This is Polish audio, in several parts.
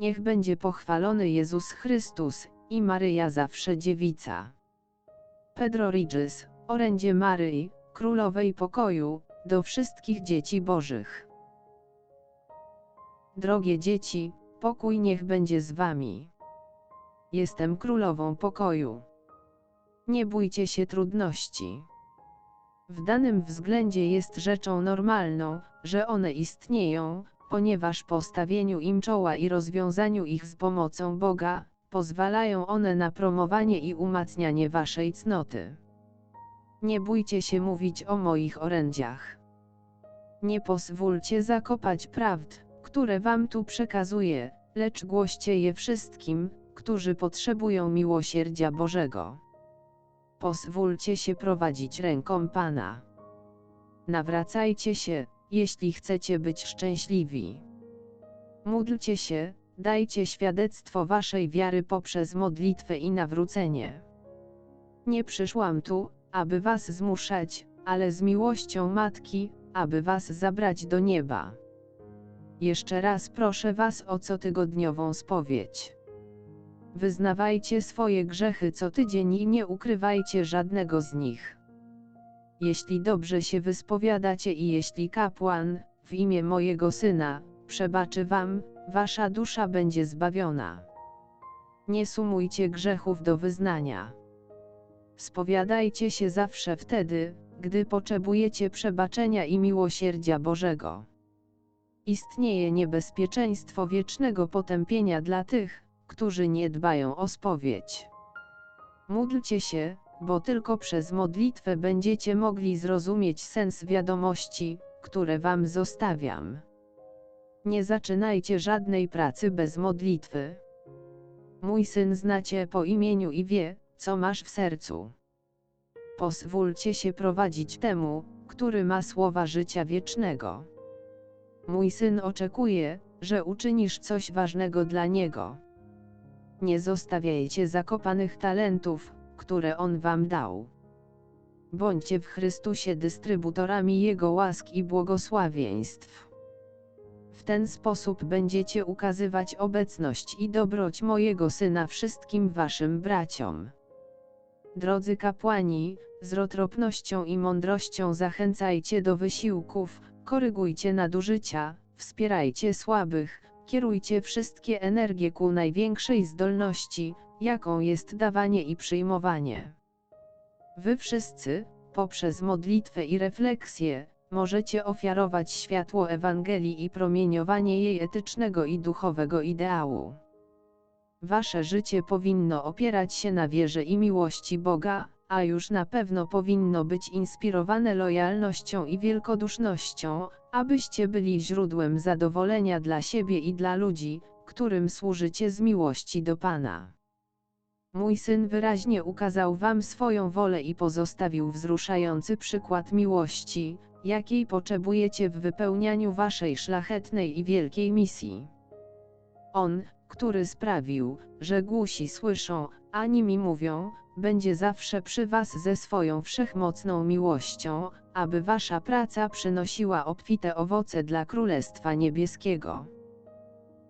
Niech będzie pochwalony Jezus Chrystus i Maryja zawsze dziewica. Pedro Ridges, orędzie Maryi, Królowej Pokoju, do wszystkich dzieci Bożych. Drogie dzieci, pokój niech będzie z wami. Jestem królową pokoju. Nie bójcie się trudności. W danym względzie jest rzeczą normalną, że one istnieją, ponieważ postawieniu im czoła i rozwiązaniu ich z pomocą Boga, pozwalają one na promowanie i umacnianie waszej cnoty. Nie bójcie się mówić o moich orędziach. Nie pozwólcie zakopać prawd, które wam tu przekazuję, lecz głoście je wszystkim, którzy potrzebują miłosierdzia Bożego. Pozwólcie się prowadzić ręką Pana. Nawracajcie się, jeśli chcecie być szczęśliwi. Módlcie się, dajcie świadectwo waszej wiary poprzez modlitwę i nawrócenie. Nie przyszłam tu, aby was zmuszać, ale z miłością Matki, aby was zabrać do nieba. Jeszcze raz proszę was o cotygodniową spowiedź. Wyznawajcie swoje grzechy co tydzień i nie ukrywajcie żadnego z nich. Jeśli dobrze się wyspowiadacie i jeśli kapłan, w imię mojego syna, przebaczy wam, wasza dusza będzie zbawiona. Nie sumujcie grzechów do wyznania. Spowiadajcie się zawsze wtedy, gdy potrzebujecie przebaczenia i miłosierdzia Bożego. Istnieje niebezpieczeństwo wiecznego potępienia dla tych, którzy nie dbają o spowiedź. Módlcie się, bo tylko przez modlitwę będziecie mogli zrozumieć sens wiadomości, które wam zostawiam. Nie zaczynajcie żadnej pracy bez modlitwy. Mój syn znacie po imieniu i wie, co masz w sercu. Pozwólcie się prowadzić temu, który ma słowa życia wiecznego. Mój syn oczekuje, że uczynisz coś ważnego dla niego. Nie zostawiajcie zakopanych talentów, które on wam dał. Bądźcie w Chrystusie dystrybutorami Jego łask i błogosławieństw. W ten sposób będziecie ukazywać obecność i dobroć mojego Syna wszystkim waszym braciom. Drodzy kapłani, z roztropnością i mądrością zachęcajcie do wysiłków, korygujcie nadużycia, wspierajcie słabych, kierujcie wszystkie energie ku największej zdolności, jaką jest dawanie i przyjmowanie. Wy wszyscy, poprzez modlitwę i refleksję, możecie ofiarować światło Ewangelii i promieniowanie jej etycznego i duchowego ideału. Wasze życie powinno opierać się na wierze i miłości Boga, a już na pewno powinno być inspirowane lojalnością i wielkodusznością, abyście byli źródłem zadowolenia dla siebie i dla ludzi, którym służycie z miłości do Pana. Mój syn wyraźnie ukazał wam swoją wolę i pozostawił wzruszający przykład miłości, jakiej potrzebujecie w wypełnianiu waszej szlachetnej i wielkiej misji. On, który sprawił, że głusi słyszą, a nimi mówią, będzie zawsze przy was ze swoją wszechmocną miłością, aby wasza praca przynosiła obfite owoce dla Królestwa Niebieskiego.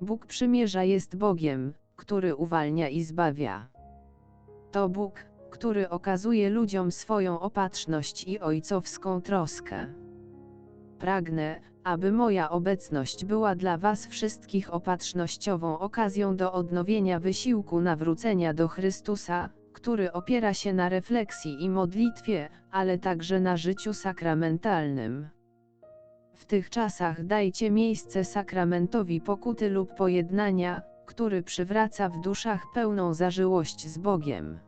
Bóg przymierza jest Bogiem, który uwalnia i zbawia. To Bóg, który okazuje ludziom swoją opatrzność i ojcowską troskę. Pragnę, aby moja obecność była dla Was wszystkich opatrznościową okazją do odnowienia wysiłku nawrócenia do Chrystusa, który opiera się na refleksji i modlitwie, ale także na życiu sakramentalnym. W tych czasach dajcie miejsce sakramentowi pokuty lub pojednania, który przywraca w duszach pełną zażyłość z Bogiem.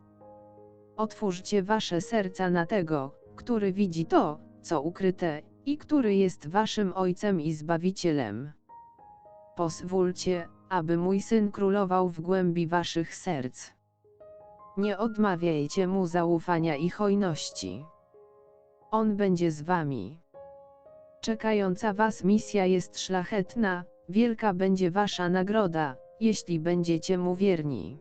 Otwórzcie wasze serca na tego, który widzi to, co ukryte, i który jest waszym Ojcem i Zbawicielem. Pozwólcie, aby mój Syn królował w głębi waszych serc. Nie odmawiajcie Mu zaufania i hojności. On będzie z wami. Czekająca was misja jest szlachetna, wielka będzie wasza nagroda, jeśli będziecie Mu wierni.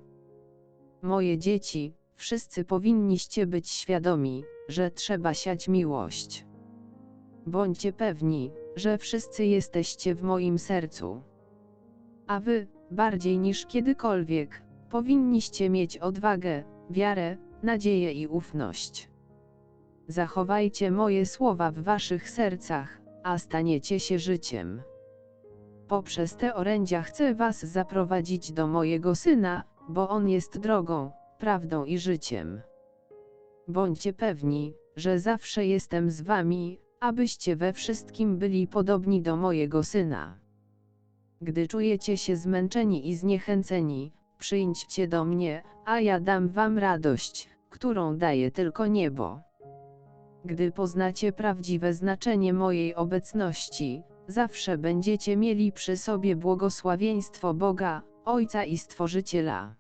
Moje dzieci, wszyscy powinniście być świadomi, że trzeba siać miłość. Bądźcie pewni, że wszyscy jesteście w moim sercu. A wy, bardziej niż kiedykolwiek, powinniście mieć odwagę, wiarę, nadzieję i ufność. Zachowajcie moje słowa w waszych sercach, a staniecie się życiem. Poprzez te orędzia chcę was zaprowadzić do mojego syna, bo on jest drogą, prawdą i życiem. Bądźcie pewni, że zawsze jestem z wami, abyście we wszystkim byli podobni do mojego syna. Gdy czujecie się zmęczeni i zniechęceni, przyjdźcie do mnie, a ja dam wam radość, którą daje tylko niebo. Gdy poznacie prawdziwe znaczenie mojej obecności, zawsze będziecie mieli przy sobie błogosławieństwo Boga, Ojca i Stworzyciela.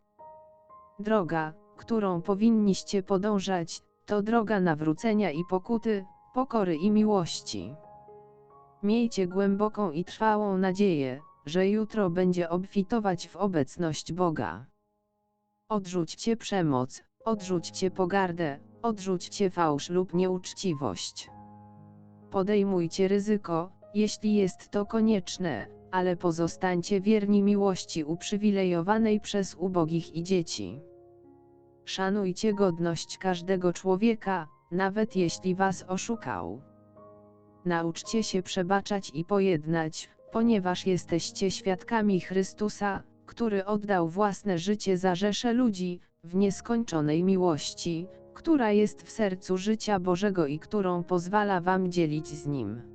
Droga, którą powinniście podążać, to droga nawrócenia i pokuty, pokory i miłości. Miejcie głęboką i trwałą nadzieję, że jutro będzie obfitować w obecność Boga. Odrzućcie przemoc, odrzućcie pogardę, odrzućcie fałsz lub nieuczciwość. Podejmujcie ryzyko, jeśli jest to konieczne, ale pozostańcie wierni miłości uprzywilejowanej przez ubogich i dzieci. Szanujcie godność każdego człowieka, nawet jeśli was oszukał. Nauczcie się przebaczać i pojednać, ponieważ jesteście świadkami Chrystusa, który oddał własne życie za rzesze ludzi, w nieskończonej miłości, która jest w sercu życia Bożego i którą pozwala wam dzielić z Nim.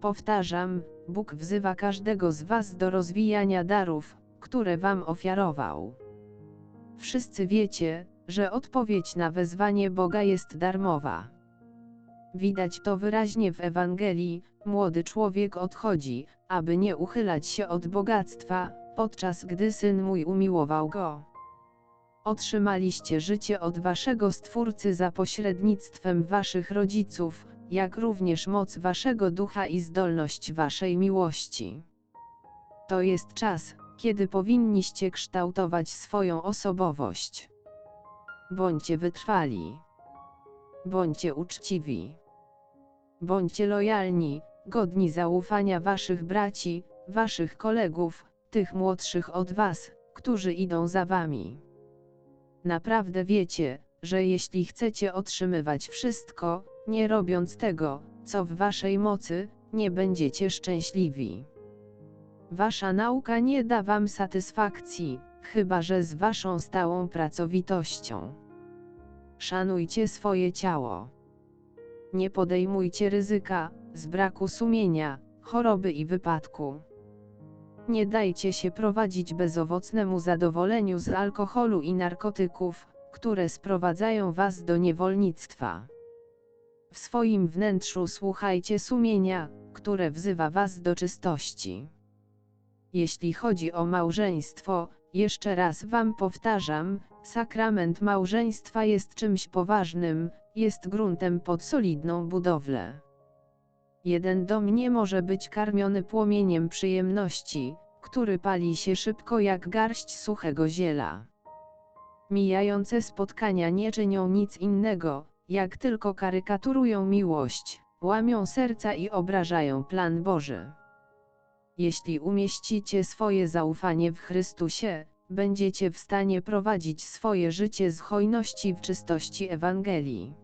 Powtarzam, Bóg wzywa każdego z was do rozwijania darów, które wam ofiarował. Wszyscy wiecie, że odpowiedź na wezwanie Boga jest darmowa. Widać to wyraźnie w Ewangelii, młody człowiek odchodzi, aby nie uchylać się od bogactwa, podczas gdy syn mój umiłował go. Otrzymaliście życie od waszego Stwórcy za pośrednictwem waszych rodziców, jak również moc waszego ducha i zdolność waszej miłości. To jest czas, kiedy powinniście kształtować swoją osobowość. Bądźcie wytrwali. Bądźcie uczciwi. Bądźcie lojalni, godni zaufania waszych braci, waszych kolegów, tych młodszych od was, którzy idą za wami. Naprawdę wiecie, że jeśli chcecie otrzymywać wszystko, nie robiąc tego, co w waszej mocy, nie będziecie szczęśliwi. Wasza nauka nie da wam satysfakcji, chyba że z waszą stałą pracowitością. Szanujcie swoje ciało. Nie podejmujcie ryzyka, z braku sumienia, choroby i wypadku. Nie dajcie się prowadzić bezowocnemu zadowoleniu z alkoholu i narkotyków, które sprowadzają was do niewolnictwa. W swoim wnętrzu słuchajcie sumienia, które wzywa was do czystości. Jeśli chodzi o małżeństwo, jeszcze raz wam powtarzam, sakrament małżeństwa jest czymś poważnym, jest gruntem pod solidną budowlę. Jeden dom nie może być karmiony płomieniem przyjemności, który pali się szybko jak garść suchego ziela. Mijające spotkania nie czynią nic innego, jak tylko karykaturują miłość, łamią serca i obrażają plan Boży. Jeśli umieścicie swoje zaufanie w Chrystusie, będziecie w stanie prowadzić swoje życie z hojności w czystości Ewangelii.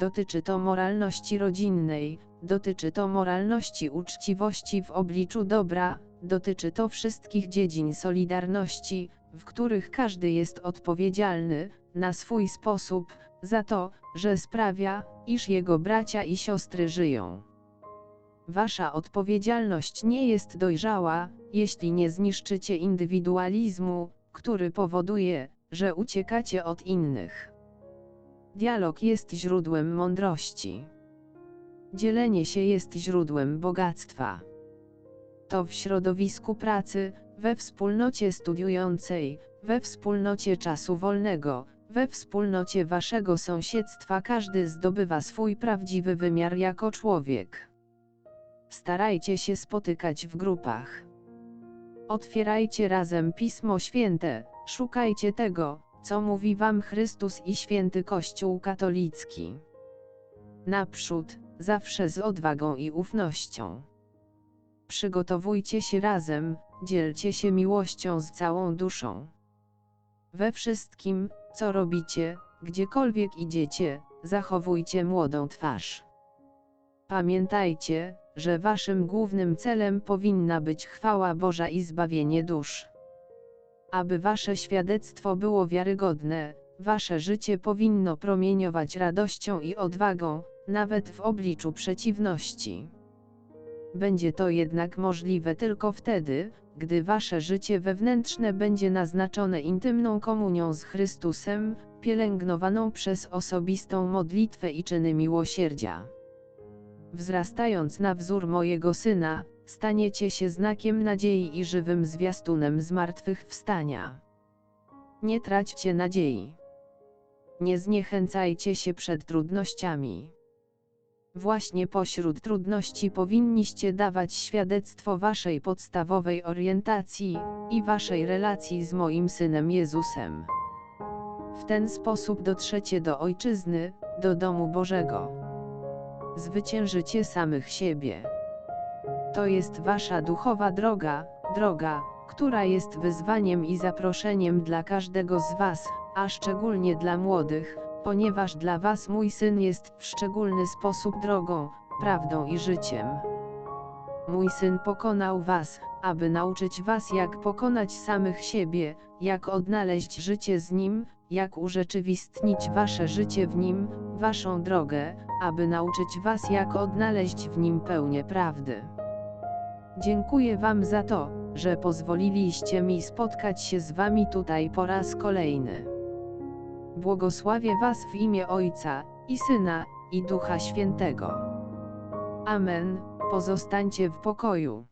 Dotyczy to moralności rodzinnej, dotyczy to moralności uczciwości w obliczu dobra, dotyczy to wszystkich dziedzin solidarności, w których każdy jest odpowiedzialny, na swój sposób, za to, że sprawia, iż jego bracia i siostry żyją. Wasza odpowiedzialność nie jest dojrzała, jeśli nie zniszczycie indywidualizmu, który powoduje, że uciekacie od innych. Dialog jest źródłem mądrości. Dzielenie się jest źródłem bogactwa. To w środowisku pracy, we wspólnocie studiującej, we wspólnocie czasu wolnego, we wspólnocie waszego sąsiedztwa każdy zdobywa swój prawdziwy wymiar jako człowiek. Starajcie się spotykać w grupach. Otwierajcie razem Pismo Święte, szukajcie tego, co mówi wam Chrystus i święty Kościół katolicki. Naprzód, zawsze z odwagą i ufnością. Przygotowujcie się razem, dzielcie się miłością z całą duszą. We wszystkim, co robicie, gdziekolwiek idziecie, zachowujcie młodą twarz. Pamiętajcie, że waszym głównym celem powinna być chwała Boża i zbawienie dusz. Aby wasze świadectwo było wiarygodne, wasze życie powinno promieniować radością i odwagą, nawet w obliczu przeciwności. Będzie to jednak możliwe tylko wtedy, gdy wasze życie wewnętrzne będzie naznaczone intymną komunią z Chrystusem, pielęgnowaną przez osobistą modlitwę i czyny miłosierdzia. Wzrastając na wzór mojego syna, staniecie się znakiem nadziei i żywym zwiastunem zmartwychwstania. Nie traćcie nadziei. Nie zniechęcajcie się przed trudnościami. Właśnie pośród trudności powinniście dawać świadectwo waszej podstawowej orientacji i waszej relacji z moim synem Jezusem. W ten sposób dotrzecie do ojczyzny, do domu Bożego. Zwyciężycie samych siebie. To jest wasza duchowa droga, droga, która jest wyzwaniem i zaproszeniem dla każdego z was, a szczególnie dla młodych, ponieważ dla was mój syn jest w szczególny sposób drogą, prawdą i życiem. Mój syn pokonał was, aby nauczyć was jak pokonać samych siebie, jak odnaleźć życie z nim, jak urzeczywistnić wasze życie w nim, waszą drogę, aby nauczyć was jak odnaleźć w nim pełnię prawdy. Dziękuję wam za to, że pozwoliliście mi spotkać się z wami tutaj po raz kolejny. Błogosławię was w imię Ojca, i Syna, i Ducha Świętego. Amen, pozostańcie w pokoju.